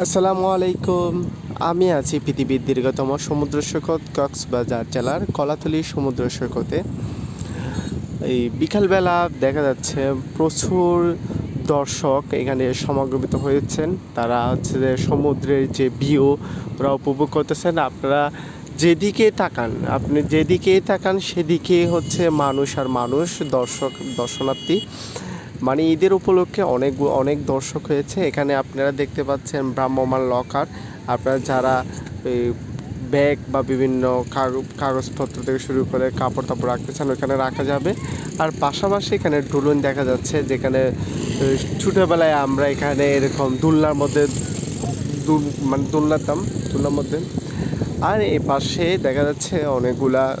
আসসালামু আলাইকুম। আমি আছি পৃথিবীর দীর্ঘতম সমুদ্র সৈকত কক্সবাজার জেলার কলাতলি সমুদ্র সৈকতে। এই বিকালবেলা দেখা যাচ্ছে প্রচুর দর্শক এখানে সমাগমিত হয়েছেন। তারা হচ্ছে যে সমুদ্রের যে ভিউ, ওরা উপভোগ করতেছেন। আপনারা যেদিকে তাকান, আপনি যেদিকে তাকান সেদিকে হচ্ছে মানুষ আর মানুষ, দর্শক, দর্শনার্থী। মানে ঈদের উপলক্ষে অনেক অনেক দর্শক হয়েছে। এখানে আপনারা দেখতে পাচ্ছেন ভ্রাম্যমান লকার। আপনারা যারা ব্যাগ বা বিভিন্ন কাগ- কাগজপত্র থেকে শুরু করে কাপড় তাপড় রাখতে চান ওখানে রাখা যাবে। আর পাশাপাশি এখানে ডুলুন দেখা যাচ্ছে যেখানে এ, ছোটোবেলায় আমরা এখানে এরকম দুলনার মধ্যে দুল মানে দুলনাতাম দুলনার মধ্যে। আর এই পাশে দেখা যাচ্ছে অনেকগুলা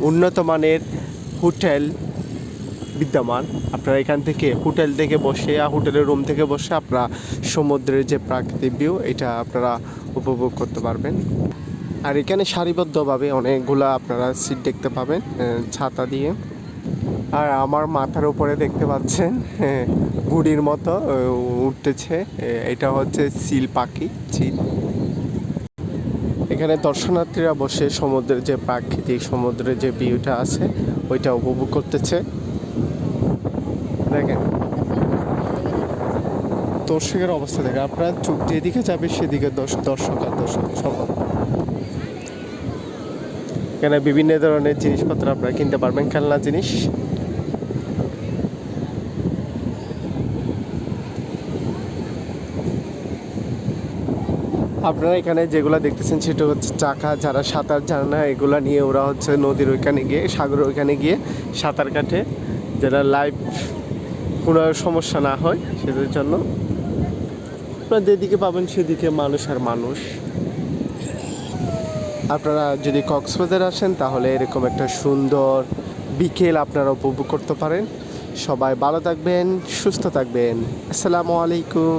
উন্নত মানের হোটেল বিদ্যমান। আপনারা এখান থেকে হোটেল থেকে বসে হোটেলের রুম থেকে বসে আপনারা সমুদ্রের যে প্রাকৃতিক ভিউ এটা আপনারা উপভোগ করতে পারবেন। আর এখানে সারিবদ্ধভাবে অনেকগুলা আপনারা সিট দেখতে পাবেন ছাতা দিয়ে। আর আমার মাথার উপরে দেখতে পাচ্ছেন গুড়ির মতো উঠতেছে। এটা হচ্ছে সিল পাখি চিল এখানে দর্শনার্থীরা বসে সমুদ্রের যে প্রাকৃতিক, সমুদ্রের যে ভিউটা আছে, ওইটা উপভোগ করতেছে। দেখেন। দর্শকের অবস্থা দেখেন। আপনার চোখ যেদিকে যাবে সেদিকে দর্শক আর দর্শক সব। এখানে বিভিন্ন ধরনের জিনিসপত্র আপনারা কিনতে পারবেন, খেলনা জিনিস। আপনারা এখানে যেগুলো দেখতেছেন সেটা হচ্ছে চাকা, যারা সাঁতার জানে না, এগুলো নিয়ে ওরা হচ্ছে নদীর ওইখানে গিয়ে, সাগরের ওইখানে গিয়ে সাঁতার কাটে। যারা লাইফ কোনো সমস্যা না হয় সেদের জন্য। আপনারা যেদিকে পাবেন সেদিকে মানুষ আর মানুষ। আপনারা যদি কক্সবাজার আসেন তাহলে এরকম একটা সুন্দর বিকেল আপনারা উপভোগ করতে পারেন। সবাই ভালো থাকবেন, সুস্থ থাকবেন। আসসালামু আলাইকুম।